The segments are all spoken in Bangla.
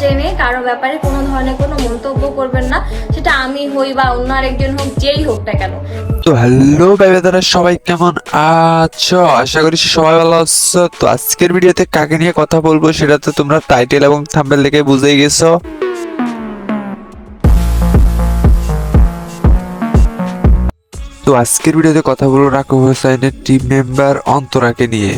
জেনে কারও ব্যাপারে কোনো ধরনের কোনো মন্তব্য করবেন না। সেটা আমি হই বা অন্য আরেকজন হোক যেই হোক না কেন। তো হ্যালো ভাইবেদারা সবাই কেমন আছো? আশা করি সবাই ভালো আছো। তো আজকের ভিডিওতে কাকে নিয়ে কথা বলব সেটা তো তোমরা টাইটেল এবং থাম্বেল দেখে বুঝেই গেছো। তো আজকের ভিডিওতে কথা বলব রাকু হোসাইনের টিম মেম্বার অন্তরাকে নিয়ে।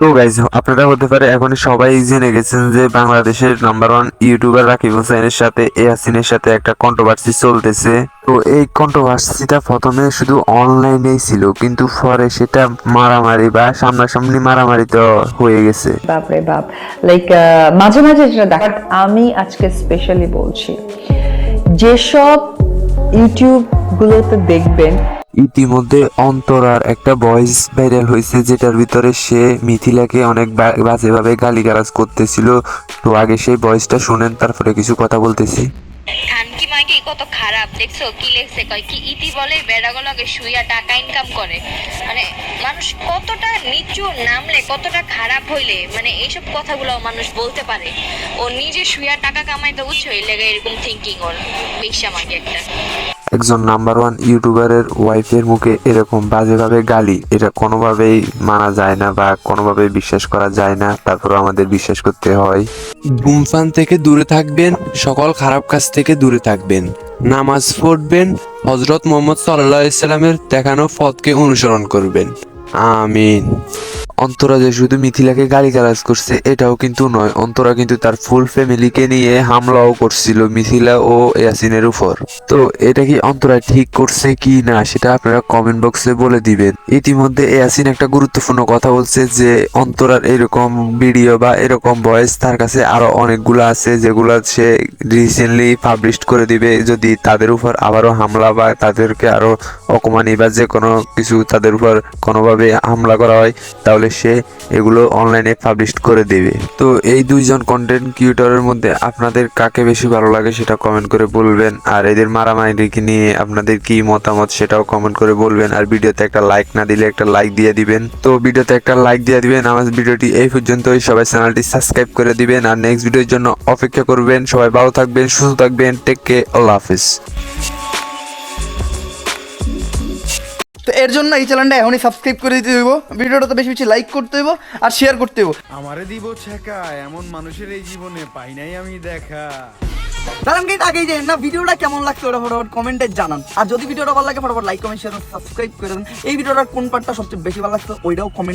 তো গাইজ আপনারা হতে পারে এখন সবাই জেনে গেছেন যে বাংলাদেশের নাম্বার ওয়ান ইউটিউবার রাকিব হোসেনের সাথে ইয়াসিনের সাথে একটা কন্ট্রোভার্সি চলতেছে। তো এই কন্ট্রোভার্সিটা প্রথমে শুধু অনলাইনেই ছিল কিন্তু পরে সেটা মারামারি বা সামনাসামনি মারামারি তো হয়ে গেছে। বাপরে বাপ। লাইক মাঝে মাঝে যেটা দেখা আমি আজকে স্পেশালি বলছি যেসব ইউটিউব গুলোতে দেখবেন ইতিমধ্যে অন্তরার একটা ভয়েস ভাইরাল হয়েছে, যেটার ভিতরে সে মিথিলাকে অনেক বাজেভাবে গালিগালাজ করতেছিল। তো আগে সেই ভয়েসটা শুনেন, তারপরে কিছু কথা বলতেছি। খানকি মাইকি কত খারাপ? দেখছ, কি লেখছে? কয়, কি ইতি বলে বেড়াগুলোকে শুইয়া টাকা ইনকাম করে? মানে মানুষ কতটা নিচু নামলে, কতটা খারাপ হইলে মানে এইসব কথাগুলো মানুষ বলতে পারে। ও নিজে শুইয়া টাকা কামাইতে এই লেগে এরকম থিঙ্কিং ওর বেশ্যা মাকে একটা। একজন নাম্বার ওয়ান ইউটিউবারের ওয়াইফের মুখে এরকম বাজেভাবে গালি, এটা কোনোভাবেই মানা যায় না বা কোনোভাবেই বিশ্বাস করা যায় না তারপর আমাদের বিশ্বাস করতে হয়। ধূমপান থেকে দূরে থাকবেন, সকল খারাপ কাজ থেকে দূরে থাকবেন। নামাজ পড়বেন হজরত মোহাম্মদ সাল্লাহ ইসলামের দেখানো পথকে অনুসরণ করবেন। আমিন। অন্তরা যে শুধু মিথিলাকে গালি গালাজ করছে, এটাও কিন্তু নয়। অন্তরা কিন্তু তার ফুল ফ্যামিলিকে নিয়ে হামলাও করছিল মিথিলা ও ইয়াসিনের উপর। তো এটা কি অন্তরা ঠিক করছে কি না, সেটা আপনারা কমেন্ট বক্সে বলে দিবেন। ইতিমধ্যে ইয়াসিন একটা গুরুত্বপূর্ণ কথা বলছে যে, অন্তরার এরকম ভিডিও বা এরকম ভয়েস তার কাছে আরও অনেকগুলো আছে, যেগুলো সে রিসেন্টলি পাবলিশ করে দিবে। যদি তাদের উপর আবারও হামলা বা তাদেরকে আরও অকমানি বা যে কোনো কিছু তাদের উপর কোনোভাবে হামলা করা হয়, তাহলে সে এগুলো অনলাইনে পাবলিশ করে দেবে। তো এই দুইজন কন্টেন্ট ক্রিয়েটরের মধ্যে আপনাদের কাকে বেশি ভালো লাগে সেটা কমেন্ট করে বলবেন। আর এদের মারামারিকে নিয়ে আপনাদের কি মতামত সেটাও কমেন্ট করে বলবেন। আর ভিডিওতে একটা লাইক না দিলে একটা লাইক দিয়ে দিবেন। তো ভিডিওতে একটা লাইক দিয়ে দিবেন। আমার ভিডিওটি এই পর্যন্তই। সবাই চ্যানেলটি সাবস্ক্রাইব করে দিবেন। আর নেক্সট ভিডিওর জন্য অপেক্ষা করবেন। সবাই ভালো থাকবেন, সুস্থ থাকবেন। টেক কে আল্লাহ হাফিজ। তো এর জন্য এই চ্যানেলটা এখনই সাবস্ক্রাইব করে দিতে হইব। ভিডিওটা তো বেশি বেশি লাইক করতে হইব আর শেয়ার করতে হইব। আমারে দিব ছেকা এমন মানুষের এই জীবনে পাই নাই আমি দেখা। কারণ কি আগেই যে না ভিডিওটা কেমন লাগছে ওটা ফটোফট কমেন্টে জানান। আর যদি ভিডিওটা ভালো লাগে ফটোফট লাইক কমেন্ট শেয়ার সাবস্ক্রাইব করে দেন এই ভিডিওটার কোন পার্টটা সবচেয়ে বেশি ভালো লাগছে ওইটাও কমেন্ট